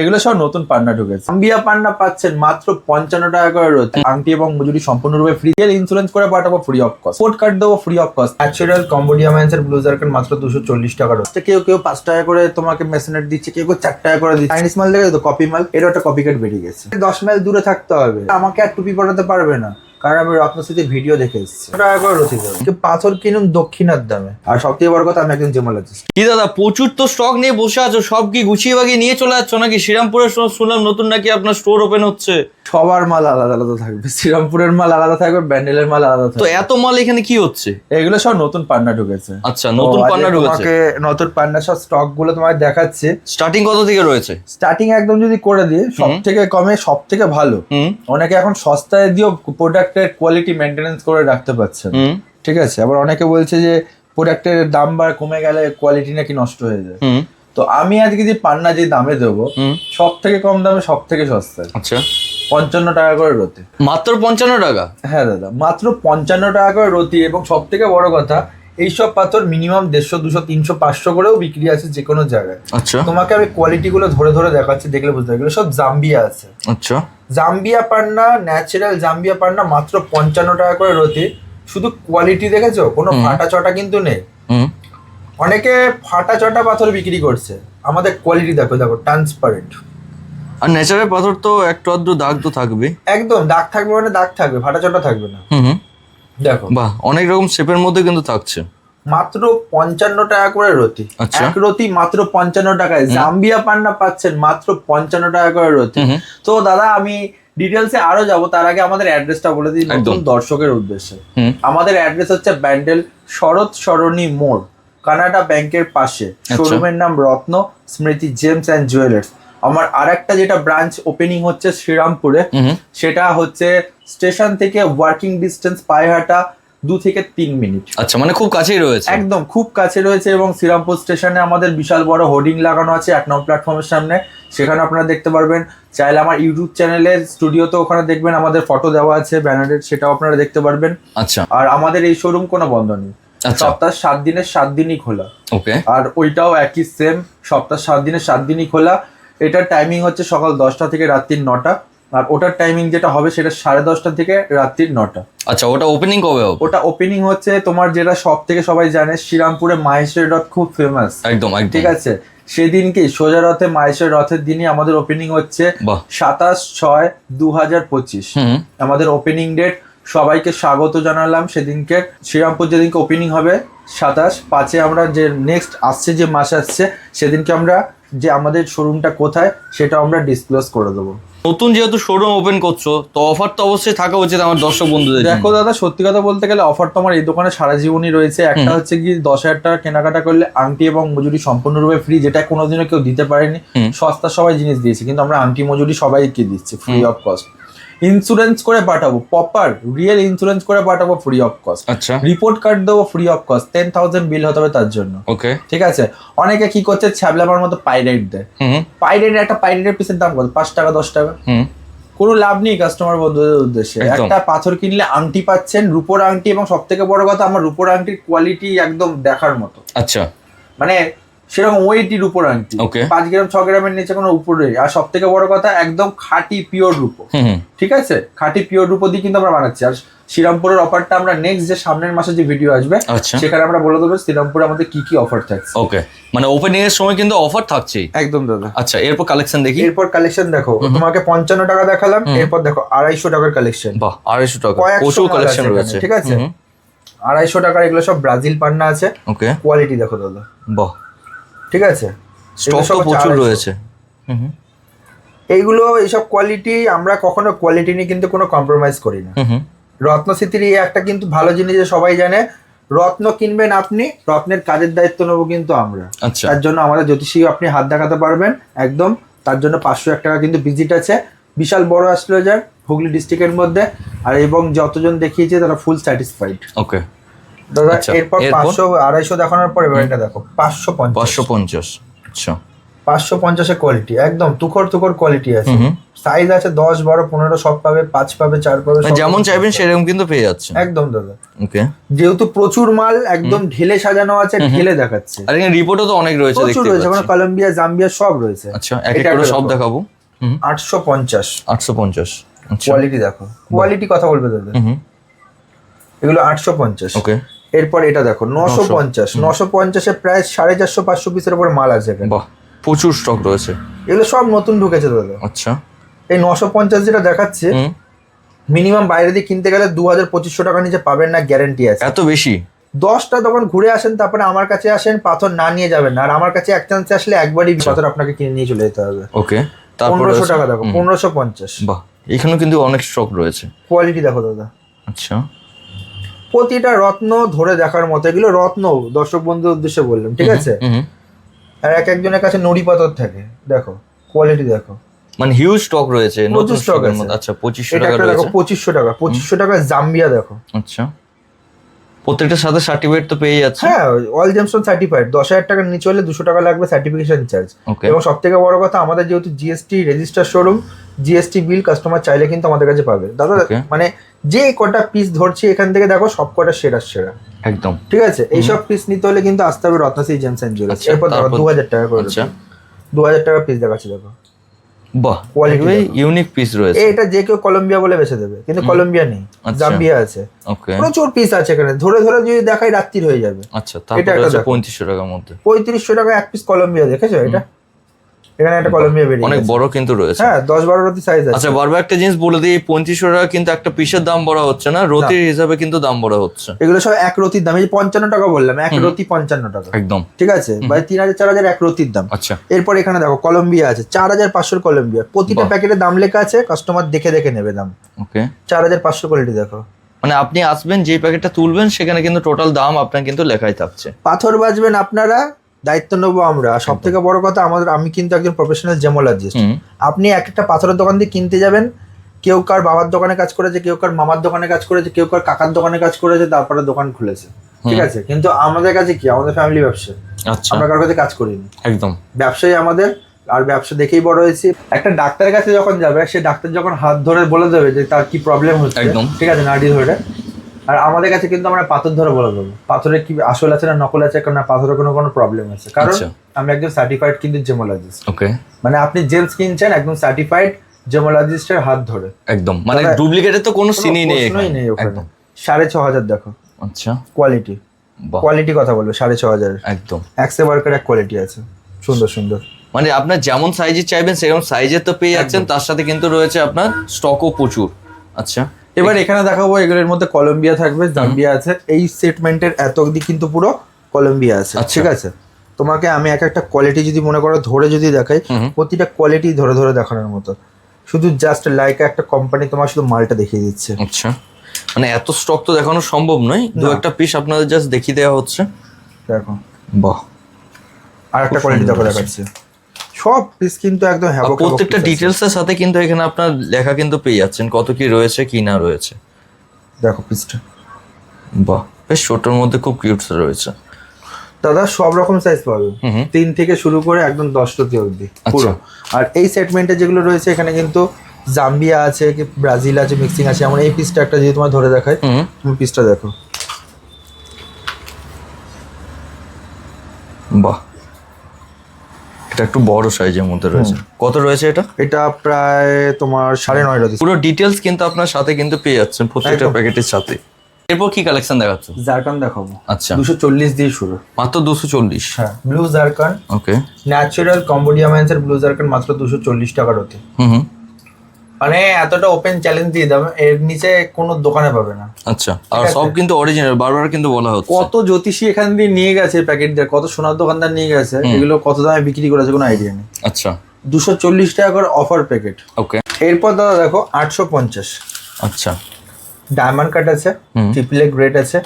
এগুলো সব নতুন পান্না ঢুকেছে। আম্বিয়া পান্না পাচ্ছেন মাত্র পঞ্চান্ন টাকা করে রয়েছে। আংটি এবং মজুরি সম্পূর্ণরূপে ফ্রি এর ইন্স্যুরেন্স করে পাঠাবো free of cost code card দেবো free of cost natural Cambodia মাইন্সের blue জার্কেন মাত্র দুশো চল্লিশ টাকা রয়েছে। কেউ কেউ পাঁচ টাকা করে তোমাকে মেসেনেট দিচ্ছে, কেউ কেউ চার টাকা করে দিচ্ছে। চাইনিজ মাল দেখে তো কপি মাল, এরও একটা কপি কার্ড বেরিয়ে গেছে। দশ মাইল দূরে থাকতে হবে। আমাকে আর টুপি পাঠাতে পারবে না। কারণ আমি রত্নশ্রীতে ভিডিও দেখে এসেছি। টাকা করে রসিদ দেবে পাথর কিনুন দক্ষিণার দামে। আর সব থেকে বড় কথা আমি একজন জেমালজিস্ট। কি দাদা প্রচুর তো স্টক নিয়ে বসে আছো সব কি গুছিয়ে বাগিয়ে নিয়ে চলে যাচ্ছ নাকি? শ্রীরামপুরের শুনলাম নতুন নাকি আপনার স্টোর ওপেন হচ্ছে। সবার মাল আলাদা আলাদা থাকবে। শ্রীরামপুরের মাল আলাদা থাকবে ব্যান্ডেলের মাল আলাদা থাকবে। তো এত মাল এখানে কি হচ্ছে? এগুলো সব নতুন পান্না ঢুকেছে। আচ্ছা নতুন পান্না ঢুকেছে। নতুন পান্না সব স্টকগুলো তোমায় দেখাচ্ছে। স্টার্টিং কত থেকে রয়েছে? স্টার্টিং একদম যদি করে দিয়ে সব থেকে কমে সব থেকে ভালো অনেকে এখন সস্তায় দিয়েও প্রোডাক্টের কোয়ালিটি মেনটেনেন্স করে রাখতে পারছে ঠিক আছে? আবার অনেকে বলছে যে প্রোডাক্টের দাম বা কমে গেলে কোয়ালিটি নাকি নষ্ট হয়ে যায়। তো আমি আজকে যে পান্না যে দামে দেবো সব থেকে কম দামে সব থেকে সস্তা আচ্ছা। পঞ্চান্ন টাকা করে রতি। মাত্র পঞ্চান্ন টাকা? হ্যাঁ দাদা মাত্র পঞ্চান্ন টাকা করে রতি এবং সব থেকে বড় কথা এইসব পাথর মিনিমাম দেড়শো দুশো তিনশো পাঁচশো করেও বিক্রি আছে যে কোনো জায়গায়। আচ্ছা। তোমাকে আমি কোয়ালিটি গুলো ধরে ধরে দেখাচ্ছি দেখলে বুঝতে পারবে। সব জাম্বিয়া আছে। আচ্ছা। জাম্বিয়া পান্না ন্যাচারাল জাম্বিয়া পান্না মাত্র পঞ্চান্ন টাকা করে রতি। শুধু কোয়ালিটি দেখেছ? কোনো ফাটা চটা কিন্তু নেই। হুম। অনেকে ফাটা চটা পাথর বিক্রি করছে। আমাদের কোয়ালিটি দেখো দেখো ট্রান্সপারেন্ট আর ন্যাচারাল পাথর তো একটু আধটু দাগ তো থাকবে একদম দাগ থাকবে মানে দাগ থাকবে ফাটা চটা থাকবে না। হুম। দেখো। বাহ অনেক রকম শেপের মধ্যে কিন্তু থাকছে। মাত্র পঞ্চান্ন টাকা করে রতি। আচ্ছা। এক রতি মাত্র পঞ্চান্ন টাকায়। জাম্বিয়া পান্না পাচ্ছেন মাত্র পঞ্চান্ন টাকা করে রতি। তো দাদা আমি ডিটেলসে আরও যাব। তার আগে আমাদের অ্যাড্রেসটা বলে দিই নতুন দর্শকের উদ্দেশ্যে। আমাদের অ্যাড্রেস হচ্ছে ব্যান্ডেল শরৎ সরণী মোড় কানাডা ব্যাংকের পাশে। আচ্ছা। শোরুমের নাম রত্ন স্মৃতি জেমস অ্যান্ড জুয়েলার্স। আমার আরেকটা যেটা ব্রাঞ্চ ওপেনিং হচ্ছে শ্রীরামপুরে। সেটা হচ্ছে স্টেশন থেকে ওয়ার্কিং ডিস্টেন্স পায়ে হাঁটা দু থেকে তিন মিনিট। আচ্ছা মানে খুব কাছেই রয়েছে। একদম খুব কাছে রয়েছে এবং শ্রীরামপুর স্টেশনে আমাদের বিশাল বড় হোর্ডিং লাগানো আছে এক নম্বর প্ল্যাটফর্মের সামনে। সেখানে আপনারা দেখতে পারবেন। চাইলে আমার ইউটিউব চ্যানেলের স্টুডিওতে ওখানে দেখবেন আমাদের ফটো দেওয়া আছে ব্যানারের সেটাও আপনারা দেখতে পারবেন। আচ্ছা। আর আমাদের এই শোরুম কোনো বন্ধ নেই। আচ্ছা। সপ্তাহ সাত দিনের সাত দিনই খোলা। ওকে। আর ওইটাও একই সেম সপ্তাহ সাত দিনের সাত দিনই খোলা। এটার টাইমিং হচ্ছে সকাল দশটা থেকে রাত্রির নটা। আর ওটার টাইমিং যেটা হবে সেটা সাড়ে দশটা থেকে রাত্রির নটা। আচ্ছা ওটা ওপেনিং কবে হবে? ওটা ওপেনিং হচ্ছে তোমার যেটা সব থেকে সবাই জানে শ্রীরামপুরে মাহেশের রথ খুব ফেমাস একদম ঠিক আছে? সেদিনকে সোজা রথে মাহেশের রথের দিনই আমাদের ওপেনিং হচ্ছে সাতাশ ছয় দু হাজার পঁচিশ আমাদের ওপেনিং ডেট সবাইকে স্বাগত জানালাম সেদিনকে। শ্রীরামপুর যেদিনকে ওপেনিং হবে সাতাশ পাঁচে আমরা যে নেক্সট আসছে যে মাস আসছে সেদিনকে আমরা যে আমাদের শোরুমটা কোথায় সেটা আমরা ডিসক্লোজ করে দেবো। নতুন যেহেতু শোরুম ওপেন করছ তো অফার তো অবশ্যই থাকা উচিত আমার দর্শক বন্ধুদের দেখো দাদা সত্যি কথা বলতে গেলে অফার তো আমার এই দোকানে সারা জীবনই রয়েছে। একটা হচ্ছে কি দশ হাজার টাকা কেনাকাটা করলে আংটি এবং মজুরি সম্পূর্ণরূপে ফ্রি যেটা কোনোদিনও কেউ দিতে পারেনি। সস্তা সবাই জিনিস দিয়েছে কিন্তু আমরা আংটি মজুরি সবাইকে দিচ্ছি ফ্রি অফ কস্ট ইন্স্যুরেন্স করে পাঠাবো প্রপার রিয়েল ইন্স্যুরেন্স করে পাঠাবো ফ্রি অফ কস্ট আচ্ছা। রিপোর্ট কার্ড দেবো free of cost ten thousand bill হতে হবে তার জন্য। ওকে ঠিক আছে? অনেকে কি করছে ছ্যাবলামার মতো পাইরেট দেয়। হুম পাইরেটের একটা পাইরেটের পিসের দাম কত? পাঁচ টাকা দশ টাকা? হুম। কোনো লাভ নেই কাস্টমার বন্ধুদের উদ্দেশ্যে। একটা পাথর কিনলে আংটি পাচ্ছেন রূপোর আংটি এবং সব থেকে বড় কথা আমার রূপোর আংটির কোয়ালিটি একদম দেখার মতো। আচ্ছা। মানে সেরকম ওয়েটি উপর আংটি. পাঁচ গ্রাম ছ গ্রামের নিচে কোনো উপরে আর সব থেকে বড় কথা একদম খাঁটি পিওর রূপো। ঠিক আছে? খাঁটি পিওর রূপো দিয়ে কিন্তু আমরা বানাচ্ছি। আর শ্রীরামপুরের অফারটা আমরা নেক্সট যে সামনের মাসে যে ভিডিও আসবে আচ্ছা। সেখানে আমরা বলে দেবো শ্রীরামপুরে আমাদের কি কি অফার থাকছে। ওকে মানে ওপেনিং এর সময় কিন্তু অফার থাকছে একদম দাদা। আচ্ছা এরপর কালেকশন দেখি। এরপর কালেকশন দেখো। তোমাকে পঞ্চান্ন টাকা দেখালাম এরপর দেখো আড়াইশো টাকার কালেকশন বাহ আড়াইশো টাকা। প্রচুর কালেকশন রয়েছে। ঠিক আছে? আড়াইশো টাকার এগুলো সব ব্রাজিল পান্না আছে। ওকে কোয়ালিটি দেখো দাদা। বাহ ঠিক আছে? স্টক তো প্রচুর রয়েছে। এইগুলো এইসব কোয়ালিটি আমরা কখনো কোয়ালিটি নিয়ে কিন্তু কোনো কম্প্রোমাইজ করি না। হুম হুম। রত্ন স্মৃতির এই একটা কিন্তু ভালো জিনিস যে সবাই জানে রত্ন কিনবেন আপনি রত্নের কাজের দায়িত্ব নেব কিন্তু আমরা। আচ্ছা। তার জন্য আমাদের জ্যোতিষী আপনি হাত দেখাতে পারবেন একদম। তার জন্য পাঁচশো এক টাকা কিন্তু ভিজিট আছে। বিশাল বড় অ্যাস্ট্রোলজার হুগলি ডিস্ট্রিক্টের মধ্যে। আর এবং যতজন দেখিয়েছে তারা ফুল স্যাটিসফাইড ওকে দাদা আচ্ছা, এরপর? পাঁচশো আড়াইশো দেখানোর পর এবার এটা দেখো পাঁচশো পঞ্চাশ। পাঁচশো পঞ্চাশ আচ্ছা। পাঁচশো পঞ্চাশের কোয়ালিটি একদম তুখর তুখর কোয়ালিটি আছে। সাইজ আছে দশ বারো পনেরো সব পাবে পাঁচ পাবে চার পাবে মানে যেমন চাইবেন সেরকম কিন্তু পেয়ে যাচ্ছে। একদম দাদা। ওকে যেহেতু প্রচুর মাল একদম ঢেলে সাজানো আছে ঢেলে দেখাচ্ছে। আর এখানে রিপোর্টও তো অনেক রয়েছে প্রচুর রয়েছে মানে কলম্বিয়া জাম্বিয়া সব রয়েছে। আচ্ছা এক এক করে সব দেখাবো। আটশো পঞ্চাশ। আটশো পঞ্চাশ আচ্ছা। কোয়ালিটি দেখো। কোয়ালিটি কথা বলবে দাদা। এগুলো আটশো পঞ্চাশ। ওকে এরপর এটা দেখো নশো পঞ্চাশ। নশো পঞ্চাশে প্রায় সাড়ে চারশো পাঁচশো পিসের উপর মাল আছে বাহ প্রচুর স্টক রয়েছে। এগুলো সব নতুন ঢুকেছে দাদা। আচ্ছা। এই নশো পঞ্চাশ যেটা দেখাচ্ছে মিনিমাম বাইরে দিয়ে কিনতে গেলে দু হাজার পঁচিশশো টাকা নিচে পাবেন না গ্যারেন্টি আছে। এত বেশি? দশটা দোকান ঘুরে আসেন তারপরে আমার কাছে আসেন পাথর না নিয়ে যাবেন না। আর আমার কাছে এক চান্সে আসলে একবারই পাথর আপনাকে কিনে নিয়ে চলে যেতে হবে। ওকে পনেরোশো টাকা দেখো পনেরোশো পঞ্চাশ। বাহ এখানেও কিন্তু অনেক স্টক রয়েছে। কোয়ালিটি দেখো দাদা। আচ্ছা। প্রতিটা রত্ন ধরে দেখার মতো এগুলো রত্ন দর্শক বন্ধুর উদ্দেশ্যে বললাম ঠিক আছে। আর এক একজনের কাছে নড়ি পাথর থাকে দেখো কোয়ালিটি দেখো। মানে হিউজ স্টক রয়েছে প্রচুর নতুন আছে। মধ্যে আচ্ছা পঁচিশশো টাকা দেখো পঁচিশশো টাকা পঁচিশশো টাকা জাম্বিয়া দেখো। আচ্ছা। প্রত্যেকটার সাথে সার্টিফিকেট তো পেয়ে যাচ্ছে। হ্যাঁ অল জেমস্টোন সার্টিফাইড দশ হাজার টাকার নিচে হলে দুশো টাকা লাগবে সার্টিফিকেশন চার্জ এবং সব থেকে বড় কথা আমাদের যেহেতু GST register showroom GST bill customer চাইলে কিন্তু আমাদের কাছে পাবে। দাদা মানে যে কটা পিস ধরছি এখান থেকে দেখো সব কটা সেরা সেরা একদম। ঠিক আছে? এইসব পিস নিতে হলে কিন্তু আসতে হবে রত্নাশ্রী জেমস অ্যান্ড জুয়েলার্স আচ্ছা, এরপর তারপর- দু হাজার টাকা করে আচ্ছা। দু হাজার টাকা পিস দেখাচ্ছি দেখো। বাহ দেখো। ইউনিক পিস রয়েছে। এটা যে কেউ কলম্বিয়া বলে বেছে দেবে কিন্তু কলম্বিয়া নেই আচ্ছা। জাম্বিয়া আছে। ওকে প্রচুর পিস আছে এখানে। ধরে ধরে যদি দেখাই রাত্রির হয়ে যাবে। আচ্ছা এটা একটা পঁয়ত্রিশশো টাকার মধ্যে। পঁয়ত্রিশশো টাকা এক পিস কলম্বিয়া দেখেছ এটা? এখানে একটা কলম্বিয়া বেরিয়ে অনেক বড় কিন্তু রয়েছে। হ্যাঁ দশ বারো রতি সাইজ আছে। আচ্ছা বারবার একটা জিনিস বলে দিই পঁয়ত্রিশশো টাকা কিন্তু একটা পিসের দাম বলা হচ্ছে না রতির হিসাবে কিন্তু দাম বলা হচ্ছে। এগুলো সব এক রতির দাম এই পঞ্চান্ন টাকা বললাম এক রতি পঞ্চান্ন টাকা। একদম। ঠিক আছে? মানে তিন হাজার চার হাজার এক রতির দাম। আচ্ছা। এরপর এখানে দেখো কলম্বিয়া আছে চার হাজার পাঁচশোর কলম্বিয়া প্রতিটা। প্যাকেটের দাম লেখা আছে কাস্টমার দেখে দেখে নেবে দাম। ওকে। চার হাজার পাঁচশো কোয়ালিটি দেখো। মানে আপনি আসবেন যে প্যাকেটটা তুলবেন সেখানে কিন্তু টোটাল দাম আপনার কিন্তু লেখাই থাকছে। পাথর বাজবেন আপনারা দায়িত্ব নেব আমরা। সব থেকে বড় কথা আমাদের আমি কিন্তু একজন প্রফেশনাল জেমোলজিস্ট আপনি এক একটা পাথরের দোকান দিয়ে কিনতে যাবেন কেউ কার বাবার দোকানে কাজ করেছে কেউ কার মামার দোকানে কাজ করেছে কেউ কার কাকার দোকানে কাজ করেছে তারপরে দোকান খুলেছে। ঠিক আছে? কিন্তু আমাদের কাছে কি? আমাদের ফ্যামিলি ব্যবসা। আচ্ছা। আমরা কারোর কাছে কাজ করিনি। একদম। ব্যবসায়ী আমাদের আর ব্যবসা দেখেই বড় হয়েছি। একটা ডাক্তারের কাছে যখন যাবে সে ডাক্তার যখন হাত ধরে বলে দেবে যে তার কি প্রবলেম হচ্ছে। ঠিক আছে নাড়ি ধরে। আর আমাদের কাছে কিন্তু আমরা পাথর ধরে বলে দেবো। পাথরে কি আসল আছে না নকল আছে না পাথরের কোনো কোনো প্রবলেম আছে। কারণ আচ্ছা। আমি একজন সার্টিফাইড কিন্তু জেমোলজিস্ট ওকে মানে আপনি জেমস কিনছেন একদম সার্টিফাইড জেমোলজিস্টের হাত ধরে। একদম। মানে ডুপ্লিকেটের তো কোনো সিনই নেই প্রশ্নই নেই ওখানে। একদম। সাড়ে ছ হাজার দেখো। আচ্ছা। কোয়ালিটি কোয়ালিটি কথা বলবে সাড়ে ছ হাজার একদম। একশে বার্কার এক কোয়ালিটি আছে। সুন্দর সুন্দর। মানে আপনার যেমন সাইজের চাইবেন সেরকম সাইজের তো পেয়ে যাচ্ছেন। তার সাথে কিন্তু রয়েছে আপনার স্টকও প্রচুর। আচ্ছা। এবার এখানে দেখাবো এগুলোর মধ্যে কলম্বিয়া থাকবে জাম্বিয়া আছে। এই সেটমেন্টের এত অবধি কিন্তু পুরো কলম্বিয়া আছে আচ্ছা। ঠিক আছে? তোমাকে আমি এক একটা কোয়ালিটি যদি মনে করো ধরে যদি দেখাই। প্রতিটা কোয়ালিটি ধরে ধরে দেখানোর মতো। শুধু জাস্ট লাইক একটা কোম্পানি তোমার শুধু মালটা দেখিয়ে দিচ্ছে। আচ্ছা। মানে এত স্টক তো দেখানো সম্ভব নয়। দু একটা পিস আপনাদের জাস্ট দেখিয়ে দেওয়া হচ্ছে। দেখো। বাহ। আর একটা কোয়ালিটি দেখো দেখাচ্ছে। সব পিস কিন্তু একদম আর হ্যাবক প্রত্যেকটা ডিটেলসের সাথে কিন্তু এখানে আপনার লেখা কিন্তু পেয়ে যাচ্ছেন কত কি রয়েছে কি না রয়েছে। দেখো পিসটা বাহ বেশ ছোটোর মধ্যে খুব কিউট রয়েছে। দাদা সব রকম সাইজ পাবে। তিন থেকে শুরু করে একদম দশ রতি অবধি আচ্ছা। পুরো। আর এই সেটমেন্টে যেগুলো রয়েছে এখানে কিন্তু জাম্বিয়া আছে কি ব্রাজিল আছে মিক্সিং আছে যেমন এই পিসটা একটা যদি তোমার ধরে দেখায় হুম। তুমি পিসটা দেখো। বাহ এটা একটু বড় সাইজের মধ্যে রয়েছে। কত রয়েছে এটা? এটা প্রায় তোমার সাড়ে নয় রতি পুরো ডিটেলস কিন্তু আপনার সাথে কিন্তু পেয়ে যাচ্ছেন প্রত্যেকটা। প্যাকেটের সাথে। এরপর কি কালেকশন দেখাচ্ছে জারকান দেখাবো। আচ্ছা। দুশো চল্লিশ দিয়ে শুরু। মাত্র দুশো চল্লিশ? হ্যাঁ blue zircon. Okay natural Cambodia ম্যান্সের blue zircon মাত্র দুশো চল্লিশ টাকার হতে হুম হুম। মানে এতটা ওপেন চ্যালেঞ্জ দিয়ে দাম এর নিচে কোনো দোকানে পাবে না। আচ্ছা আর সব কিন্তু অরিজিনাল বারবার কিন্তু বলা হচ্ছে। কত জ্যোতিষী এখান দিয়ে নিয়ে গেছে প্যাকেট দিয়ে কত সোনার দোকানদার নিয়ে গেছে এগুলো কত দামে বিক্রি করেছে কোনো আইডিয়া নেই। আচ্ছা। দুশো চল্লিশ টাকা করে অফার প্যাকেট ওকে এরপর দাদা দেখো আটশো পঞ্চাশ। আচ্ছা। ডায়মন্ড কাট আছে। ট্রিপলে গ্রেড আছে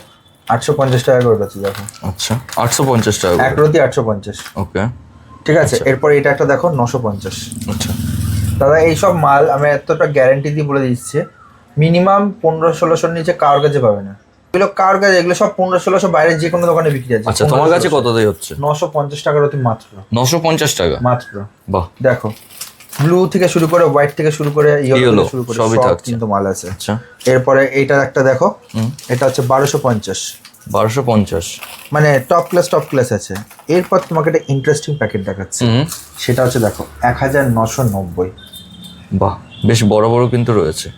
আটশো পঞ্চাশ টাকা করে আছে দেখো। আচ্ছা আটশো পঞ্চাশ টাকা এক রতি আটশো পঞ্চাশ। ওকে ঠিক আছে? এরপর এটা একটা দেখো নশো পঞ্চাশ। আচ্ছা। দাদা এইসব মাল আমি এতটা গ্যারেন্টি দিয়ে বলে দিচ্ছি মিনিমাম পনেরো ষোলোশোর নিচে কারোর কাছে পাবে না। এগুলো কার কাছে? এগুলো সব পনেরো ষোলোশো বাইরে যে কোনো দোকানে বিক্রি আছে। আচ্ছা তোমার কাছে কত দিয়ে হচ্ছে? নশো পঞ্চাশ টাকার অতি মাত্র। নশো পঞ্চাশ টাকা? মাত্র। বাহ। দেখো ব্লু থেকে শুরু করে হোয়াইট থেকে শুরু করে ইয়েলো শুরু করে সবই। কিন্তু মাল আছে। আচ্ছা। এরপরে এইটা একটা দেখো। এটা হচ্ছে বারোশো পঞ্চাশ। বারোশো পঞ্চাশ। মানে টপ ক্লাস টপ ক্লাস আছে। এরপর তোমাকে একটা ইন্টারেস্টিং প্যাকেট দেখাচ্ছে। সেটা হচ্ছে দেখো এক হাজার নশো নব্বই। বাহ বেশ বড় বড় কিন্তু রয়েছে।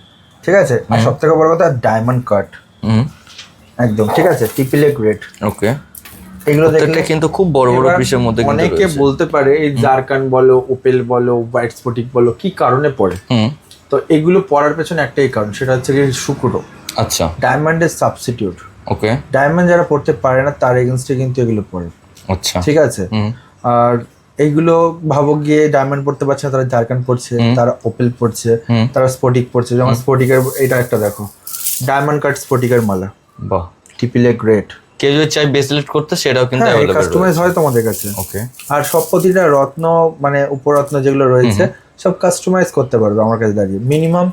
ঠিক আছে আর সব থেকে বড় কথা ডায়মন্ড কাট হুম। একদম ঠিক আছে টিপিলে গ্রেড ওকে। এগুলো দেখলে কিন্তু খুব বড় বড় পিসের মধ্যে অনেকে বলতে পারে এই জারকান বলো ওপেল বলো হোয়াইট স্পটিক বলো কি কারণে পড়ে? হুম। তো এগুলো পড়ার পেছনে একটাই কারণ সেটা হচ্ছে কি শুক্র। আচ্ছা। ডায়মন্ডের সাবস্টিটিউট ওকে। ডায়মন্ড যারা পড়তে পারে না তার এগেনস্টে কিন্তু এগুলো পড়ে। আচ্ছা। ঠিক আছে? আর এইগুলো ভাবো গিয়ে ডায়মন্ড পড়তে পারছে তারা জারকান পড়ছে তারা ওপেল পড়ছে তারা স্পটিক পড়ছে। যেমন স্পটিকের এটা একটা দেখো। ডায়মন্ড কাট স্পটিকের মালা। বাহ। টিপিলে গ্রেট কেউ যদি চাই ব্রেসলেট করতে সেটাও কিন্তু হ্যাঁ অ্যাভেলেবল কাস্টমাইজ হয় তোমাদের কাছে। ওকে। আর সব প্রতিটা রত্ন মানে উপরত্ন যেগুলো রয়েছে সব কাস্টমাইজ করতে পারবে আমার কাছে দাঁড়িয়ে। মিনিমাম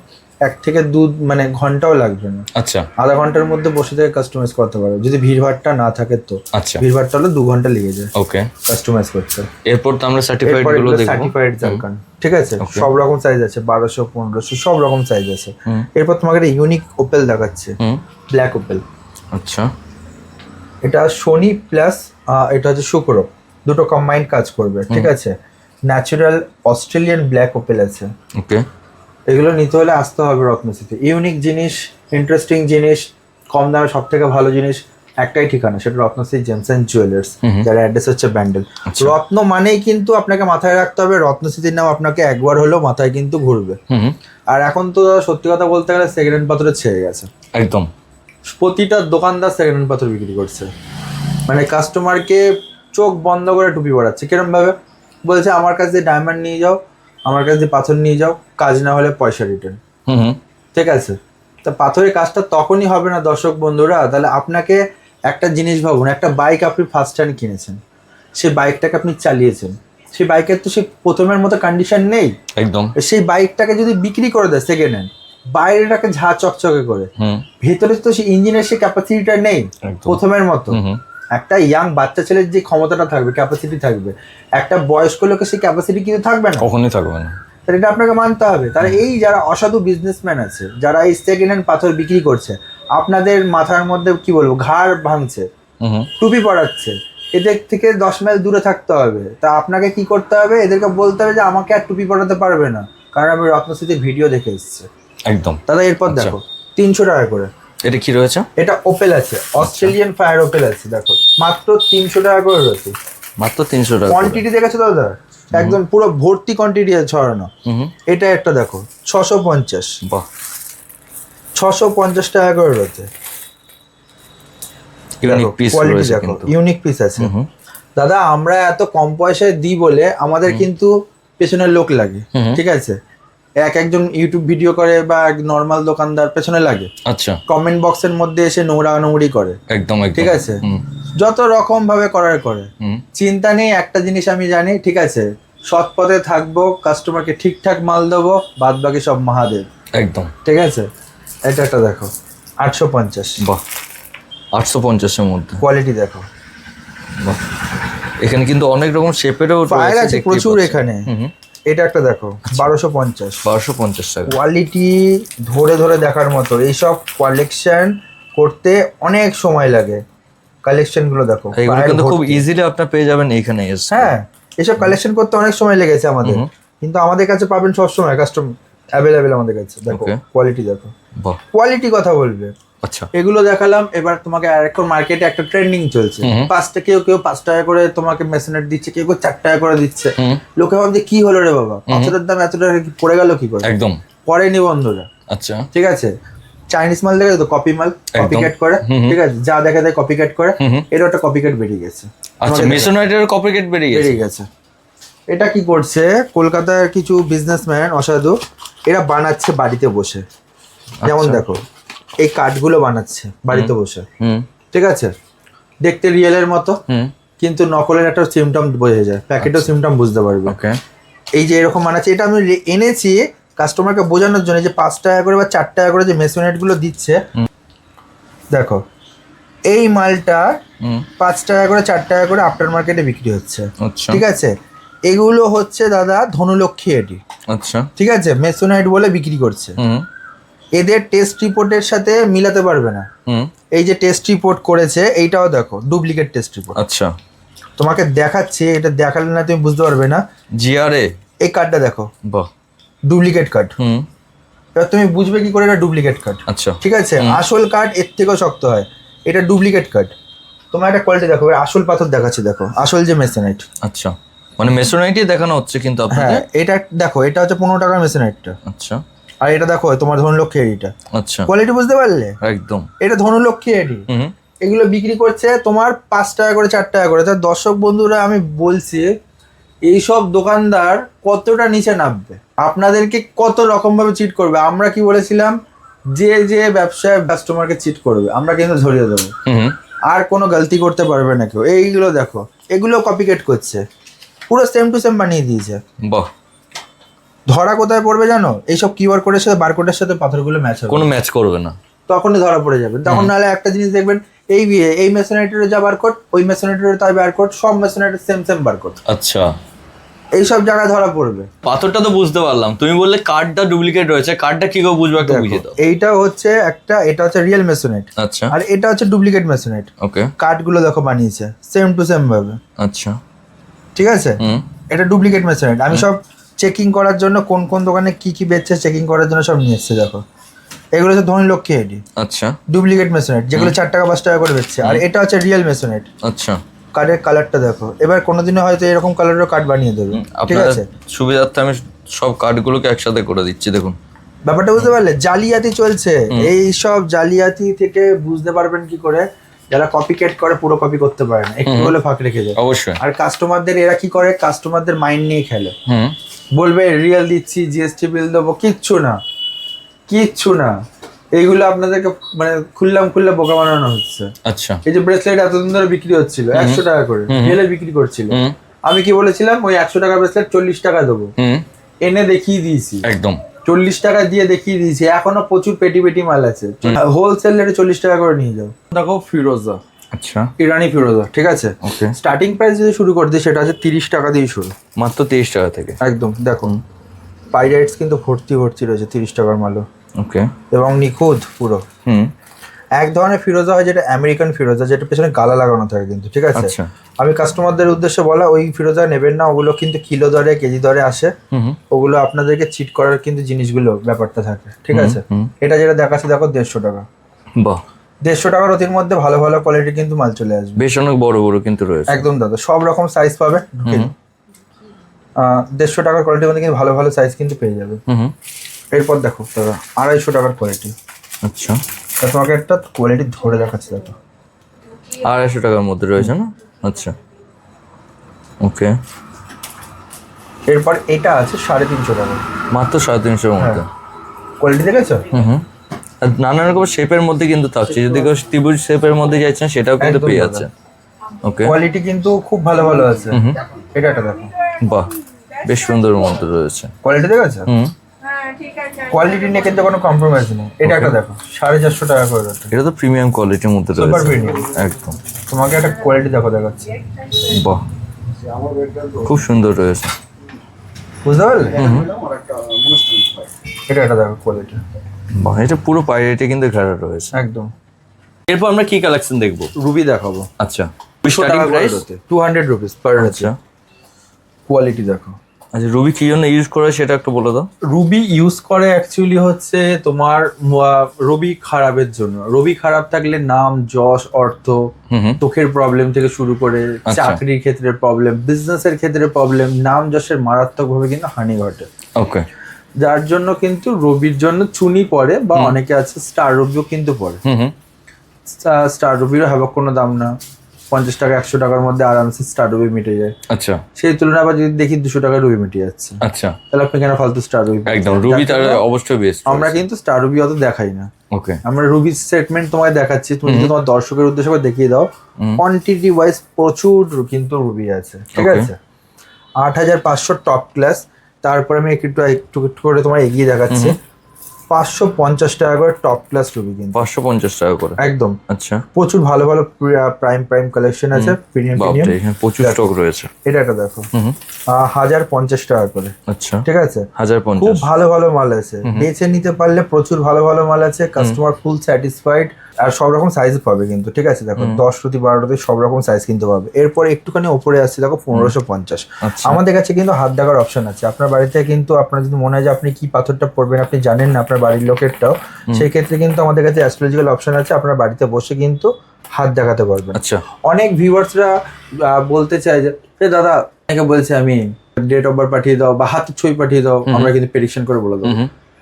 এক থেকে দু মানে ঘন্টাও লাগবে না। আচ্ছা। আধা ঘণ্টার মধ্যে বসে থেকে কাস্টমাইজ করতে পারবে যদি ভিড়ভাড়টা না থাকে তো। আচ্ছা। ভিড়ভাড়টা হলে দু ঘণ্টা লেগে যায় ওকে কাস্টমাইজ করতে। এরপর তো আমরা সার্টিফাইডগুলো দেখব। সার্টিফাইড জারকান ঠিক আছে? সব রকম সাইজ আছে। বারোশো পনেরোশো সব রকম সাইজ আছে। এরপর তোমাকে একটা ইউনিক ওপেল দেখাচ্ছে। ব্ল্যাক ওপেল আচ্ছা। এটা শনি প্লাস এটা হচ্ছে শুক্র দুটো কম্বাইন্ড কাজ করবে। ঠিক আছে? ন্যাচারাল অস্ট্রেলিয়ান ব্ল্যাক ওপেল আছে। ওকে এগুলো নিতে হলে আসতে হবে রত্নসিতে ইউনিক জিনিস ইন্টারেস্টিং জিনিস কম দামে সব থেকে ভালো জিনিস একটাই ঠিকানা সেটা রত্নশ্রী জেমস অ্যান্ড জুয়েলার্স যার অ্যাড্রেস হচ্ছে ব্যান্ডেল। রত্ন মানেই কিন্তু আপনাকে মাথায় রাখতে হবে রত্নশ্রীর নাম আপনাকে একবার হলেও মাথায় কিন্তু ঘুরবে। আর এখন তো সত্যি কথা বলতে গেলে সেকেন্ড হ্যান্ড পাথরে ছেড়ে গেছে। একদম। প্রতিটা দোকানদার সেকেন্ড হ্যান্ড পাথর বিক্রি করছে। মানে কাস্টমারকে চোখ বন্ধ করে টুপি পড়াচ্ছে কিরম ভাবে বলছে আমার কাছে ডায়মন্ড নিয়ে যাও আমার কাছে পাথর নিয়ে যাও কাজ না হলে পয়সা রিটার্ন ঠিক আছে? তা পাথরের কাজটা তখনই হবে না দর্শক বন্ধুরা। তাহলে আপনাকে একটা জিনিস ভাবুন একটা বাইক আপনি ফার্স্ট হ্যান্ড কিনেছেন। সেই বাইকটাকে আপনি চালিয়েছেন। সেই বাইকের তো সে প্রথমের মতো কন্ডিশন নেই। একদম। সেই বাইকটাকে যদি বিক্রি করে দেয় সেকেন্ড হ্যান্ড বাইরেটাকে ঝা চকচকে করে। হুম। ভেতরে তো সেই ইঞ্জিনের সে ক্যাপাসিটিটা নেই। প্রথমের মতো। একটা ইয়াং বাচ্চা ছেলের যে ক্ষমতাটা থাকবে ক্যাপাসিটি থাকবে একটা বয়স্ক লোকের সেই ক্যাপাসিটি কিন্তু থাকবে না। কখনই থাকবে না। তাহলে এটা আপনাকে মানতে হবে। তাহলে এই যারা অসাধু বিজনেসম্যান আছে যারা এই সেকেন্ড হ্যান্ড পাথর বিক্রি করছে আপনাদের মাথার মধ্যে কি বলব ঘাড় ভাঙছে টুপি পড়াচ্ছে এদের থেকে দশ মাইল দূরে থাকতে হবে। তা আপনাকে কি করতে হবে? এদেরকে বলতে হবে যে আমাকে আর টুপি পড়াতে পারবে না। কারণ আমি রত্নশ্রীতে ভিডিও দেখে এসেছি। একদম। দাদা এরপর আচ্ছা। দেখো তিনশো টাকা করে। এটা কি রয়েছে? এটা ওপেল আছে অস্ট্রেলিয়ান ফায়ার ওপেল আছে দেখো। মাত্র তিনশো টাকা করে রয়েছে। মাত্র তিনশো টাকা কোয়ান্টিটি দেখেছ দাদা? একদম পুরো ভর্তি কোয়ান্টিটি আছে ছড়ানো। এটা একটা দেখো ছশো পঞ্চাশ। বাহ। ছশো পঞ্চাশ টাকা করে রয়েছে। ইউনিক পিস দেখো ইউনিক পিস আছে। দাদা আমরা এত কম পয়সায় দিই বলে আমাদের কিন্তু পেছনে লোক লাগে। ঠিক আছে? এক একজন ইউটিউব ভিডিও করে বা এক নর্মাল দোকানদার পেছনে লাগে। আচ্ছা। কমেন্ট বক্সের মধ্যে এসে নোংরা নোংরি করে। একদম ঠিক আছে? যত রকম ভাবে করার করে। চিন্তা নেই একটা জিনিস আমি জানি ঠিক আছে? সৎ পথে থাকব কাস্টমারকে ঠিকঠাক মাল দেবো বাদ বাকি সব মহাদেব। একদম। ঠিক আছে? এটা একটা দেখো আটশো পঞ্চাশ। বাহ। আটশো পঞ্চাশের মধ্যে। কোয়ালিটি দেখো। বাহ। এখানে কিন্তু অনেক রকম শেপেরও ফায়ার আছে প্রচুর এখানে। হুম। এটা একটা দেখো বারোশো পঞ্চাশ। বারোশো পঞ্চাশ টাকা। কোয়ালিটি ধরে ধরে দেখার মতো এইসব কালেকশন করতে অনেক সময় লাগে। কালেকশনগুলো দেখো এগুলো কিন্তু খুব ইজিলি আপনার পেয়ে যাবেন এইখানে এসে। হ্যাঁ এসব কালেকশন করতে অনেক সময় লেগেছে আমাদের। কিন্তু আমাদের কাছে পাবেন সবসময় কাস্টম অ্যাভেলেবেল আমাদের কাছে। দেখো কোয়ালিটি দেখো। কোয়ালিটি কথা বলবে। আচ্ছা। এগুলো দেখালাম এবার তোমাকে আরেকটা মার্কেটে একটা ট্রেন্ডিং চলছে। পাঁচটা কেউ কেউ পাঁচ টাকা করে তোমাকে মেশিনের দিচ্ছে কেউ কেউ চার টাকা করে দিচ্ছে। লোকে ভাবছে কি হলো রে বাবা? পাঁচটার দাম এত টাকা কি পড়ে গেল কি করে? একদম। পড়েনি বন্ধুরা। আচ্ছা। ঠিক আছে? চাইনিজ মাল দেখে তো? কপি মাল? কপি। ক্যাট করে। ঠিক আছে? যা দেখা যায় কপি ক্যাট করে। হুম হুম। এর একটা কপি ক্যাট বেরিয়ে গেছে। আচ্ছা মেসোনাইটের কপিকেট বেরিয়ে গেছে। বেরিয়ে গেছে। এটা কি করছে? কলকাতার কিছু বিজনেসম্যান অসাধু এরা বানাচ্ছে বাড়িতে বসে। যেমন আচ্ছা। দেখো এই কাঠগুলো বানাচ্ছে বাড়িতে বসে। হুম। ঠিক আছে? দেখতে রিয়েলের মতো হুম। কিন্তু নকলের একটা সিমটম বোঝা যায়। প্যাকেটও আচ্ছা। সিমটম বুঝতে পারবে। ওকে এই যে এরকম বানাচ্ছে এটা আমি এনেছি কাস্টমারকে বোঝানোর জন্য যে পাঁচ টাকা করে বা চার টাকা করে যে মেসোনেটগুলো দিচ্ছে দেখো এই মালটা পাঁচ টাকা করে চার টাকা করে আফটার মার্কেটে বিক্রি হচ্ছে। আচ্ছা। ঠিক আছে? এগুলো হচ্ছে দাদা ধনুলক্ষ্মী এটি আচ্ছা। ঠিক আছে? মেসোনাইট বলে বিক্রি করছে। হুম। এদের টেস্ট রিপোর্টের সাথে মিলাতে পারবে না। হুম। এই যে টেস্ট রিপোর্ট করেছে এইটাও দেখো ডুপ্লিকেট টেস্ট রিপোর্ট আচ্ছা। তোমাকে দেখাচ্ছি এটা দেখালে না তুমি বুঝতে পারবে না। জিআরএ? এই কার্ডটা দেখো। বাহ। ডুপ্লিকেট কার্ড হুম। এবার তুমি বুঝবে কি করে এটা ডুপ্লিকেট কার্ড আচ্ছা। ঠিক আছে? আসল কার্ড এর থেকেও শক্ত হয়। এটা ডুপ্লিকেট কার্ড তোমার একটা কোয়ালিটি দেখো আসল পাথর দেখাচ্ছি দেখো। আসল যে মেসেনাইট আচ্ছা। মানে মেসোনাইটই দেখানো হচ্ছে কিন্তু হ্যাঁ এটা দেখো এটা হচ্ছে পনেরো টাকার মেসেনাইটটা আচ্ছা। আর এটা দেখো তোমার ধনুলক্ষ্মী এডিটা আচ্ছা। কোয়ালিটি বুঝতে পারলে? একদম। এটা ধনুলক্ষ্মী এডি এগুলো বিক্রি করছে তোমার পাঁচ টাকা করে চার টাকা করে। তা দর্শক বন্ধুরা আমি বলছি এইসব দোকানদার কতটা নিচে নামবে? আপনাদেরকে কত রকমভাবে চিট করবে? আমরা কি বলেছিলাম? যে যে ব্যবসায় কাস্টমারকে চিট করবে আমরা কিন্তু ধরিয়ে দেবো। আর কোনো গলতি করতে পারবে না কেউ। এইগুলো দেখো এগুলো কপিকেট করছে। পুরো সেম টু সেম বানিয়ে দিয়েছে। বাহ। ধরা কোথায় পড়বে জানো? এইসব কিউআর কোডের সাথে বারকোডের সাথে পাথরগুলো ম্যাচ হবে। কোনো ম্যাচ করবে না। তখনই ধরা পড়ে যাবে। তখন নাহলে একটা জিনিস দেখবেন এই বিয়ে এই মেশিনারিটির যা বারকোড ওই মেশিনারিটির তাই বারকোড সব মেশিনারিটির সেম সেম বারকোড আচ্ছা। এইসব জায়গায় ধরা পড়বে। পাথরটা তো বুঝতে পারলাম। তুমি বললে কার্ডটা ডুপ্লিকেট রয়েছে কার্ডটা কি করে বুঝব একটু বুঝিয়ে দাও। এইটা হচ্ছে একটা এটা হচ্ছে রিয়েল মেশিনাইট আচ্ছা। আর এটা হচ্ছে ডুপ্লিকেট মেশিনাইট ওকে কার্ডগুলো দেখো বানিয়েছে সেম টু সেম ভাবে। আচ্ছা। ঠিক আছে? হুম। এটা ডুপ্লিকেট মেশিনাইট আমি সব চেকিং করার জন্য কোন কোন দোকানে কি কি বেচছে চেকিং করার জন্য সব নিয়ে এসছে দেখো। এগুলো হচ্ছে ধনী লক্ষ্মী এডি আচ্ছা। ডুপ্লিকেট মেশিনাইট যেগুলো চার টাকা পাঁচ টাকা করে বেচছে। আর এটা হচ্ছে রিয়েল মেশিনাইট আচ্ছা। কার্ডের কালারটা দেখো। এবার কোনোদিনও হয়তো এরকম কালারেরও কার্ড বানিয়ে দেবে। ঠিক আছে? সুবিধার্থে আমি সব কার্ডগুলোকে একসাথে করে দিচ্ছি দেখুন। ব্যাপারটা বুঝতে পারলে? জালিয়াতি চলছে। এই সব জালিয়াতি থেকে বুঝতে পারবেন কি করে? যারা কপি কেট করে পুরো কপি করতে পারে না একটু হলে ফাঁক রেখে যায় অবশ্যই। আর কাস্টমারদের এরা কি করে? কাস্টমারদের মাইন্ড নিয়ে খেলে। বলবে রিয়েল দিচ্ছি জিএসটি বিল দেবো। কিচ্ছু না। কিচ্ছু না। এইগুলো আপনাদেরকে মানে খুললাম খুললে বোকা বানানো হচ্ছে। আচ্ছা। এই যে ব্রেসলেট এতদিন ধরে বিক্রি হচ্ছিল একশো টাকা করে। রিয়েলে বিক্রি করছিল। আমি কি বলেছিলাম? ওই একশো টাকা ব্রেসলেট চল্লিশ টাকা দেবো। এনে দেখিয়ে দিয়েছি। একদম। চল্লিশ টাকা দিয়ে দেখিয়ে দিয়েছি। এখনও প্রচুর পেটি পেটি মাল আছে। হোলসেল রেটে চল্লিশ টাকা করে নিয়ে যাও। দেখো ফিরোজা। আচ্ছা। ইরানি ফিরোজা ঠিক আছে? ওকে। স্টার্টিং প্রাইস যদি শুরু করে দিই সেটা আছে তিরিশ টাকা দিয়ে শুরু। মাত্র তিরিশ টাকা থেকে। একদম দেখুন পাইরাইটস কিন্তু ভর্তি ভর্তি রয়েছে তিরিশ টাকার মালও। ওকে। এবং নিখুঁত পুরো। হুম। এক ধরনের ফিরোজা হয় যেটা আমেরিকান ফিরোজা যেটা পেছনে গালা লাগানো থাকে কিন্তু ঠিক আছে? আচ্ছা। আমি কাস্টমারদের উদ্দেশ্যে বলা ওই ফিরোজা নেবেন না ওগুলো কিন্তু কিলো দরে কেজি দরে আসে। ওগুলো আপনাদেরকে চিট করার কিন্তু জিনিসগুলো ব্যাপারটা থাকে ঠিক আছে? এটা যেটা দেখাচ্ছে দেখো দেড়শো টাকা। বাহ। দেড়শো টাকার অতির মধ্যে ভালো ভালো কোয়ালিটি কিন্তু মাল চলে আসবে। বেশ অনেক বড় বড় কিন্তু রয়েছে। একদম দাদা সব রকম সাইজ পাবে দেড়শো টাকার কোয়ালিটির মধ্যে কিন্তু ভালো ভালো সাইজ কিন্তু পেয়ে যাবে। এরপর দেখো দাদা আড়াইশো টাকার কোয়ালিটি আচ্ছা। তোমাকে একটা কোয়ালিটি ধরে দেখাচ্ছি দেখো। আড়াইশো টাকার মধ্যে রয়েছে না? আচ্ছা। ওকে এরপর এটা আছে সাড়ে তিনশো টাকা। মাত্র সাড়ে তিনশোর মধ্যে? কোয়ালিটি দেখেছ? হুম হুম। নানা রকম শেপের মধ্যে কিন্তু থাকছে। যদি কেউ ত্রিভুজ শেপের মধ্যে যাচ্ছেন সেটাও কিন্তু পেয়ে। যাচ্ছে। ওকে কোয়ালিটি কিন্তু খুব ভালো ভালো আছে। এটা একটা দেখো। বাহ বেশ সুন্দর মধ্যে রয়েছে। কোয়ালিটি দেখেছ? হুম। কোয়ালিটি নিয়ে কিন্তু কোনো কম্প্রোমাইজ নেই। এটা একটা দেখো সাড়ে চারশো টাকা করে রয়েছে এটা তো প্রিমিয়াম কোয়ালিটির মধ্যে সুপার প্রিমিয়াম একদম। তোমাকে একটা কোয়ালিটি দেখো দেখাচ্ছি। বাহ। খুব সুন্দর রয়েছে। বুঝতে পারলে? এটা একটা দেখো কোয়ালিটি বাহ এটা পুরো পাইরেটে কিন্তু ঘেরা রয়েছে। একদম। এরপর আমরা কি কালেকশন দেখব? রুবি দেখাবো। আচ্ছা। Starting price two hundred rupees per আচ্ছা। কোয়ালিটি দেখো। আচ্ছা রুবি কি জন্য ইউজ করে সেটা একটু বলে দাও। রুবি ইউজ করে অ্যাকচুয়ালি হচ্ছে তোমার রবি খারাপের জন্য। রবি খারাপ থাকলে নাম যশ অর্থ চোখের প্রবলেম থেকে শুরু করে আচ্ছা। চাকরির ক্ষেত্রে প্রবলেম বিজনেসের ক্ষেত্রে প্রবলেম নাম যশের মারাত্মকভাবে কিন্তু হানি ঘটে। ওকে যার জন্য কিন্তু রবির জন্য চুনি পড়ে বা অনেকে আছে স্টার রবিও কিন্তু পড়ে। স্টার রবিরও হ্যাভক কোনো দাম না। পঞ্চাশ টাকা একশো টাকার মধ্যে আরামসে স্টার রবি মিটে যায়। আচ্ছা। সেই তুলনায় আবার যদি দেখি দুশো টাকা রুবি মিটে যাচ্ছে। আচ্ছা। তাহলে আপনি কেন ফালতু স্টার রবি একদম রুবি তার অবশ্যই বেস্ট আমরা কিন্তু স্টার রবি অত দেখাই না। ওকে আমরা রুবি সেগমেন্ট তোমায় দেখাচ্ছি তুমি যদি তোমার দর্শকের উদ্দেশ্যে করে দেখিয়ে দাও কোয়ান্টিটি ওয়াইজ প্রচুর কিন্তু রুবি আছে ঠিক আছে? আট হাজার পাঁচশো টপ ক্লাস তারপরে আমি একটু একটু একটু করে তোমার এগিয়ে দেখাচ্ছি। পাঁচশো পঞ্চাশ টাকা করে টপ ক্লাস রুবি কিন্তু। পাঁচশো পঞ্চাশ টাকা করে? একদম। আচ্ছা। প্রচুর ভালো ভালো প্রাইম প্রাইম কালেকশন আছে প্রিমিয়াম প্রিমিয়াম প্রচুর স্টক রয়েছে। এটা একটা দেখো। হাজার পঞ্চাশ টাকা করে। আচ্ছা। ঠিক আছে? হাজার পঞ্চাশ। খুব ভালো ভালো মাল আছে। বেছে নিতে পারলে প্রচুর ভালো ভালো মাল আছে কাস্টমার ফুল স্যাটিসফাইড আর সব রকম সাইজ পাবে কিন্তু। ঠিক আছে? দেখো দশ রুটি বারো রুটি সব রকম সাইজ কিনতে পারবে এরপর একটুখানি ওপরে আসছে দেখো পনেরোশো পঞ্চাশ। আচ্ছা। আমাদের কাছে কিন্তু হাত দেখার অপশন আছে। আপনার বাড়িতে কিন্তু আপনার যদি মনে হয় যে আপনি কি পাথরটা পড়বেন আপনি জানেন না আপনার বাড়ির লোকেরটাও সেই ক্ষেত্রে কিন্তু আমাদের কাছে অ্যাস্ট্রোলজিক্যাল অপশন আছে আপনার বাড়িতে বসে কিন্তু হাত দেখাতে পারবেন। আচ্ছা। অনেক ভিউয়ার্সরা বলতে চায় যে দাদা একে বলছে আমি ডেট অফ বার্থ পাঠিয়ে দাও বা হাতের ছবি পাঠিয়ে দাও আমরা কিন্তু প্রেডিকশন করে বলে দেবো।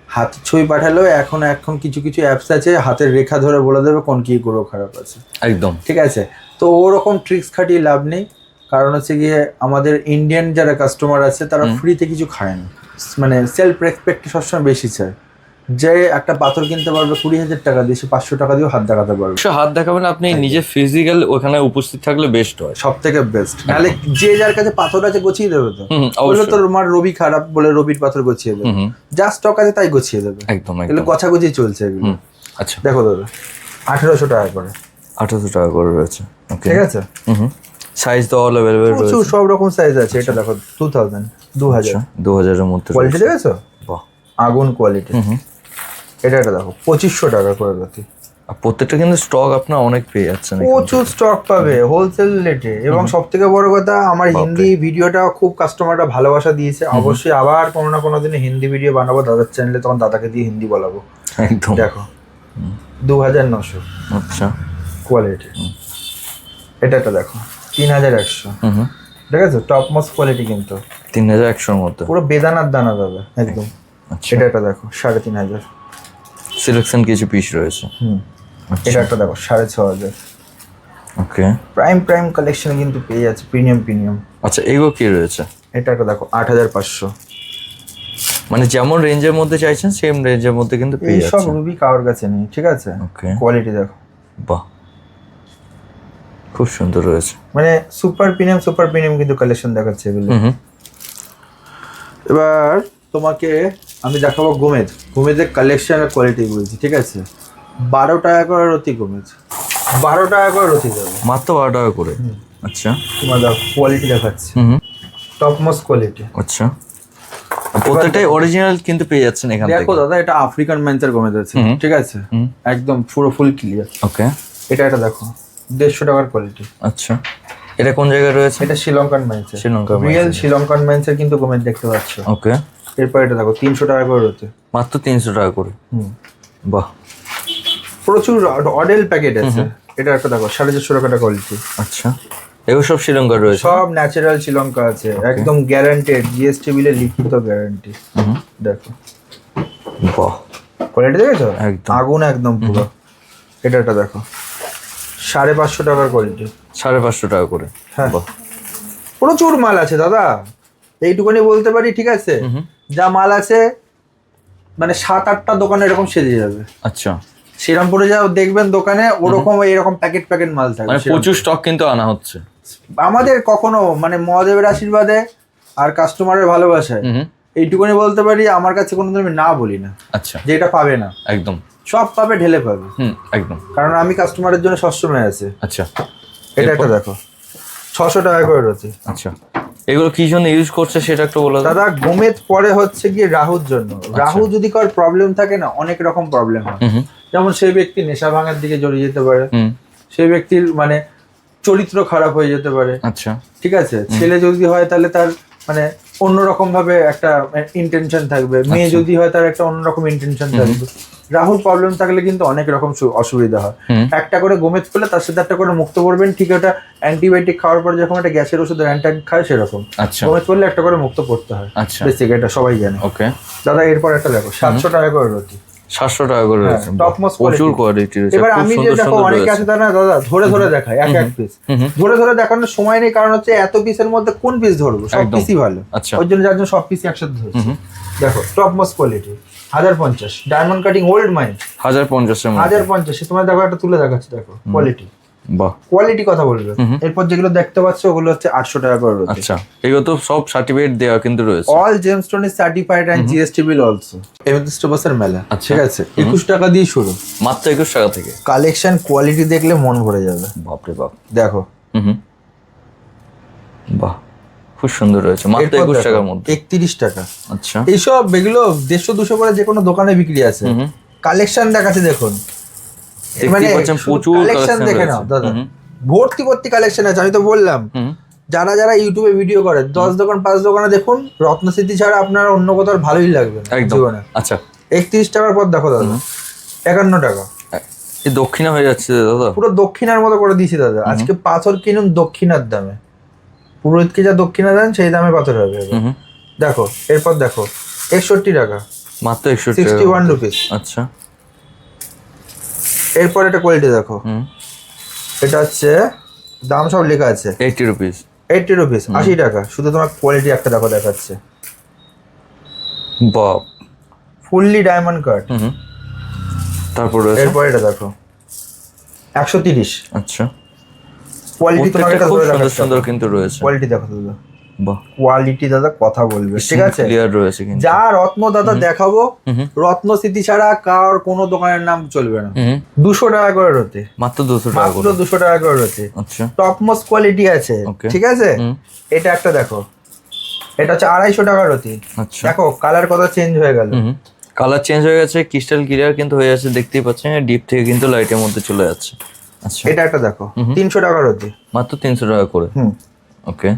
হাতের ছবি পাঠালেও এখন এখন কিছু কিছু অ্যাপস আছে হাতের রেখা ধরে বলে দেবে কোন কি গ্রহ খারাপ আছে। একদম। ঠিক আছে? তো ওরকম ট্রিক্স খাটিয়ে লাভ নেই কারণ হচ্ছে গিয়ে আমাদের ইন্ডিয়ান যারা কাস্টমার আছে তারা ফ্রিতে কিছু খায় না। মানে সেলফ রেসপেক্ট সবসময় বেশি চায়। যে একটা পাথর কিনতে পারবে কুড়ি হাজার টাকা দিয়ে সে পাঁচশো টাকা দিয়েও হাত দেখাতে পারবে। অবশ্য হাত দেখাবেন আপনি নিজে ফিজিক্যাল ওখানে উপস্থিত থাকলে বেস্ট হয়। সব থেকে বেস্ট নাহলে যে যার কাছে পাথর আছে গোছিয়ে দেবে তো। অবশ্যই। তো তোমার রবি খারাপ বলে রবির পাথর গোছিয়ে দেবে। যা স্টক আছে তাই গোছিয়ে দেবে। একদম এগুলো একদম। গছাগুছি চলছে এগুলো। আচ্ছা। দেখো দাদা আঠেরোশো টাকা করে। আঠারোশো টাকা করে রয়েছে। ঠিক আছে? সাইজ তো অল অ্যাভেলেবেল প্রচুর সব রকম সাইজ আছে। এটা দেখো টু থাউজেন্ড দু হাজার দু হাজারের মধ্যে কোয়ালিটি। দেখেছ? বাহ। আগুন কোয়ালিটি এটা এটা দেখো পঁচিশশো টাকা করে রাখি আর প্রত্যেকটা কিন্তু স্টক আপনার অনেক পেয়ে যাচ্ছেন প্রচুর স্টক পাবে হোলসেল রেটে এবং সব থেকে বড় কথা আমার হিন্দি ভিডিওটা খুব কাস্টমাররা ভালোবাসা দিয়েছে। অবশ্যই আবার কোনো না কোনো দিনে হিন্দি ভিডিও বানাবো দাদার চ্যানেলে তখন দাদাকে দিয়ে হিন্দি বলাবো। একদম। দেখো দু হাজার নশো। আচ্ছা। কোয়ালিটি এটা একটা দেখো তিন হাজার একশো ঠিক আছে? টপ মোস্ট কোয়ালিটি কিন্তু। তিন হাজার একশোর মধ্যে। পুরো বেদানার দানা দাদা একদম। আচ্ছা। এটা একটা দেখো সাড়ে তিন হাজার সিলেকশন কিছু পিস রয়েছে। হুম। আচ্ছা। এটা একটা দেখো সাড়ে ছ হাজার। ওকে। প্রাইম প্রাইম কালেকশন কিন্তু পেয়ে যাচ্ছে প্রিমিয়াম প্রিমিয়াম আচ্ছা এগুলো কি রয়েছে? এটা একটা দেখো আট হাজার পাঁচশো। মানে যেমন রেঞ্জের মধ্যে চাইছেন সেম রেঞ্জের মধ্যে কিন্তু পেয়ে এই সব রুবি কারোর কাছে নেই ঠিক আছে? ওকে। কোয়ালিটি দেখো। বাহ। খুব সুন্দর রয়েছে। মানে সুপার প্রিমিয়াম সুপার প্রিমিয়াম কিন্তু কালেকশন দেখাচ্ছে এগুলো। এবার তোমাকে আমি দেখাবো গোমেজ গোমেজের কালেকশন আর কোয়ালিটি বলছি ঠিক আছে? বারো টাকা করে রতি গোমেজ বারো টাকা করে রতি দেবে। মাত্র বারো টাকা করে? আচ্ছা। তোমার দেখো কোয়ালিটি দেখাচ্ছে। টপ মোস্ট কোয়ালিটি আচ্ছা। প্রত্যেকটাই অরিজিনাল কিন্তু পেয়ে যাচ্ছেন এখান দেখো দাদা এটা আফ্রিকান ম্যান্সের গোমেজ আছে ঠিক আছে? একদম পুরো ফুল ক্লিয়ার ওকে এটা এটা দেখো দেড়শো টাকার কোয়ালিটি আচ্ছা। এটা কোন জায়গায় রয়েছে? এটা শ্রীলঙ্কান ম্যান্সের শ্রীলঙ্কা রিয়েল শ্রীলঙ্কান ম্যান্সের কিন্তু গোমেজ দেখতে পাচ্ছ। ওকে এরপর এটা দেখো তিনশো টাকা করে রয়েছে মাত্র তিনশো টাকা করে। হুম। বাহ। প্রচুর অডেল প্যাকেট আছে। এটা একটা দেখো সাড়ে চারশো টাকাটা কোয়ালিটি আচ্ছা। এগুলো সব শ্রীলঙ্কার রয়েছে? সব ন্যাচারাল শ্রীলঙ্কা আছে। একদম গ্যারান্টেড জিএসটি বিলে লিখিত গ্যারান্টি হুম দেখো। বাহ। কোয়ালিটি দেখেছ? একদম। আগুন একদম পুরো। এটা একটা দেখো। সাড়ে পাঁচশো টাকার কোয়ালিটি সাড়ে পাঁচশো টাকা করে। হ্যাঁ। বাহ। প্রচুর মাল আছে দাদা। এইটুকুনি বলতে পারি ঠিক আছে? হুম। যা মাল আছে মানে সাত আটটা দোকানে এরকম সেজে যাবে। আচ্ছা। শ্রীরামপুরে যাও দেখবেন দোকানে ওরকম এরকম প্যাকেট প্যাকেট মাল থাকবে মানে প্রচুর স্টক কিন্তু আনা হচ্ছে। আমাদের কখনো মানে মহাদেবের আশীর্বাদে আর কাস্টমারের ভালোবাসায়। এইটুকুনি বলতে পারি আমার কাছে কোনোদিন আমি না বলি না। আচ্ছা। যে এটা পাবে না। একদম। সব পাবে ঢেলে পাবে। হুম একদম। কারণ আমি কাস্টমারের জন্য সবসময় আছে। আচ্ছা। এটা একটা দেখো। ছশো টাকা করে রয়েছে। আচ্ছা। এগুলো কি জন্য ইউজ করছে সেটা একটু বলে দাদা গোমেদ পরে হচ্ছে গিয়ে রাহুর জন্য। রাহু যদি কার প্রবলেম থাকে না অনেক রকম প্রবলেম হয়। যেমন সেই ব্যক্তি নেশা ভাঙার দিকে জড়িয়ে যেতে পারে। সেই ব্যক্তির মানে চরিত্র খারাপ হয়ে যেতে পারে। আচ্ছা। ঠিক আছে? ছেলে যদি হয় তাহলে তার মানে অন্যরকম ভাবে একটা ইন্টেনশন থাকবে। মেয়ে আচ্ছা। যদি হয় তার একটা অন্যরকম ইন্টেনশন থাকবে। রাহুল প্রবলেম থাকলে কিন্তু অনেক রকম অসুবিধা হয়। একটা করে গোমেজ পেলে তার সাথে একটা করে মুক্ত করবেন ঠিক ওটা অ্যান্টিবায়োটিক খাওয়ার পর যখন একটা গ্যাসের ওষুধ অ্যান্টাক খায় সেরকম। আচ্ছা। গোমেজ পড়লে একটা করে মুক্ত পড়তে হয়। আচ্ছা। বেসিক এটা সবাই জানে। ওকে। দাদা এরপর একটা দেখো সাতশো টাকা করে রতি সাতশো টাকা করে হ্যাঁ, top প্রচুর কোয়ালিটি রয়েছে এবার আমি যে দেখো অনেকে আছে তা না দাদা ধরে ধরে দেখায় এক এক পিস ধরে ধরে দেখানোর সময় নেই কারণ হচ্ছে এত পিসের মধ্যে কোন পিস ধরবো? সব। পিসই ভালো। আচ্ছা। ওই জন্য যার জন্য সব পিসই একসাথে ধরছি। দেখো টপ মোস্ট কোয়ালিটি হাজার পঞ্চাশ ডায়মন্ড কাটিং ওল্ড মাইন্ড হাজার পঞ্চাশের মধ্যে। হাজার পঞ্চাশ তোমার দেখো একটা তুলে দেখাচ্ছি দেখো কোয়ালিটি বাহ। কোয়ালিটি কথা বলবে। এরপর যেগুলো দেখতে পাচ্ছ ওগুলো হচ্ছে আটশো টাকা করে আচ্ছা এগুলো তো সব সার্টিফিকেট দেওয়া কিন্তু রয়েছে। All gemstone is certified and GST bill also এমএসটোবাসের মেলা আচ্ছা। ঠিক আছে? একুশ টাকা দিয়ে শুরু। মাত্র একুশ টাকা থেকে। কালেকশন কোয়ালিটি দেখলে মন ভরে যাবে। বাপরে বাপ। দেখো। হুম বাহ। খুব সুন্দর রয়েছে মাত্র একুশ টাকার মধ্যে। একত্রিশ টাকা। আচ্ছা। এইসব এগুলো দেড়শো দুশো করে যে কোনো দোকানে বিক্রি আছে। কালেকশন দেখাচ্ছে দেখুন। দেখতেই প্রচুর কালেকশন দেখে। নাও দাদা। ভর্তি ভর্তি কালেকশন আছে আমি তো বললাম। যারা যারা ইউটিউবে ভিডিও করে দশ দোকান পাঁচ দোকানে দেখুন রত্ন রত্নস্মৃতি ছাড়া আপনার অন্য কোথাও ভালোই লাগবে জীবনে। আচ্ছা। একত্রিশ টাকার পর দেখো দাদা। একান্ন টাকা। দক্ষিণা হয়ে যাচ্ছে দাদা। পুরো দক্ষিণার মতো করে দিয়েছি দাদা। আজকে পাথর কিনুন দক্ষিণার দামে। পুরোহিতকে যা দক্ষিণা দেন সেই দামে পাথর হবে। দেখো এরপর দেখো একষট্টি টাকা। মাত্র একষট্টি সিক্সটি ওয়ান রুপিস আচ্ছা। এরপর এটা কোয়ালিটি দেখো। এটা হচ্ছে দাম সব লেখা আছে। এইটটি রুপিস এইটটি রুপিস আশি টাকা। শুধু তোমার কোয়ালিটি একটা দেখো দেখাচ্ছে। বাপ। Fully diamond cut. তারপর এরপর এটা দেখো। একশো তিরিশ। আচ্ছা। কোয়ালিটি প্রত্যেকটা খুব সুন্দর সুন্দর কিন্তু রয়েছে। কোয়ালিটি দেখো দাদা। বাহ। কোয়ালিটি দাদা কথা বলবে ঠিক আছে? ক্লিয়ার রয়েছে কিন্তু। যা রত্ন দাদা দেখাবো। রত্ন স্মৃতি ছাড়া কার কোনো দোকানের নাম চলবে না। দুশো টাকা করে রতে মাত্র দুশো টাকা মাত্র দুশো টাকা করে রতে আচ্ছা। টপ মোস্ট কোয়ালিটি আছে ঠিক আছে? এটা একটা দেখো। এটা হচ্ছে আড়াইশো টাকা রতি আচ্ছা। দেখো কালার কত চেঞ্জ হয়ে গেল। কালার চেঞ্জ হয়ে গেছে ক্রিস্টাল ক্লিয়ার কিন্তু হয়ে যাচ্ছে দেখতেই পাচ্ছেন ডিপ থেকে কিন্তু লাইটের মধ্যে চলে যাচ্ছে। এটা একটা দেখো। তিনশো টাকা রতি মাত্র তিনশো টাকা করে? হুম। ওকে।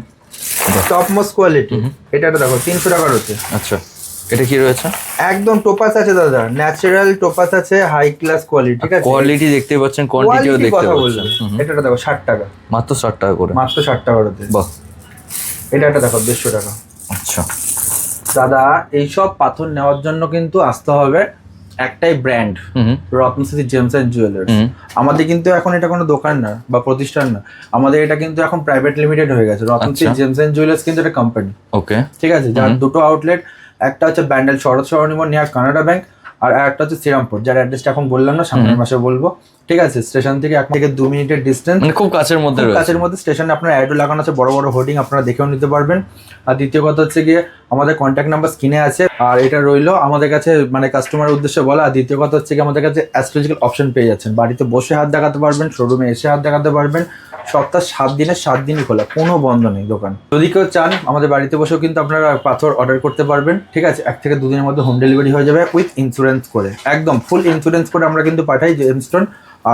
টপ মোস্ট কোয়ালিটি এটা একটা দেখো তিনশো টাকা রতি আচ্ছা। এটা কি রয়েছে? একদম টোপাস আছে দাদা ন্যাচারাল টোপাস আছে হাই ক্লাস কোয়ালিটি ঠিক আছে? কোয়ালিটি দেখতে পাচ্ছেন কোয়ান্টিটিও দেখতে পাচ্ছেন। এটা দেখো ষাট টাকা। মাত্র ষাট টাকা করে? মাত্র ষাট টাকা রতি বাহ। এটা একটা দেখো দেড়শো টাকা। আচ্ছা। দাদা এইসব পাথর নেওয়ার জন্য কিন্তু আসতে হবে একটাই brand Ratna City Gems and Jewellers আমাদের কিন্তু এখন এটা কোনো দোকান না বা প্রতিষ্ঠান না। আমাদের এটা কিন্তু এখন প্রাইভেট লিমিটেড হয়ে গেছে। Ratna City Gems and Jewellers কিন্তু একটা কোম্পানি ওকে ঠিক আছে? যার দুটো আউটলেট একটা হচ্ছে ব্যান্ডেল শরৎ সরণিমন নিয়ার কানাডা ব্যাংক আর একটা হচ্ছে শ্রীরামপুর। যার অ্যাড্রেসটা এখন বললাম না সামনের মাসে বলব। ঠিক আছে স্টেশন থেকে এক থেকে দু মিনিটের ডিস্টেন্স মানে খুব কাছের মধ্যে কাছের মধ্যে স্টেশনে আপনার অ্যাডও লাগানো আছে বড় বড় হোর্ডিং আপনারা দেখেও নিতে পারবেন। আর দ্বিতীয় কথা হচ্ছে গিয়ে আমাদের কন্ট্যাক্ট নাম্বার স্ক্রিনে আছে আর এটা রইল আমাদের কাছে মানে কাস্টমারের উদ্দেশ্যে বলা। আর দ্বিতীয় কথা হচ্ছে কি আমাদের কাছে অ্যাস্ট্রোলজিক্যাল অপশন পেয়ে যাচ্ছেন। বাড়িতে বসে হাত দেখাতে পারবেন শোরুমে এসে হাত দেখাতে পারবেন। সপ্তাহ সাত দিনের সাত দিনই খোলা কোনো বন্ধ নেই দোকান। যদি কেউ চান আমাদের বাড়িতে বসেও কিন্তু আপনারা পাথর অর্ডার করতে পারবেন। ঠিক আছে এক থেকে দুদিনের মধ্যে হোম ডেলিভারি হয়ে যাবে উইথ ইন্স্যুরেন্স করে। একদম ফুল ইন্স্যুরেন্স করে আমরা কিন্তু পাঠাই জেমস্টোন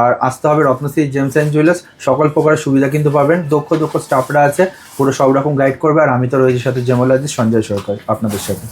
আর আসতে হবে রত্নশ্রী, জেমস অ্যান্ড জুয়েলার্স সকল প্রকারের সুবিধা কিন্তু পাবেন। দক্ষ দক্ষ স্টাফরা আছে, পুরো সব রকম গাইড করবে। আর আমি তো রয়েছি সাথে জেমোলজি সঞ্জয় সরকার, আপনাদের সাথে।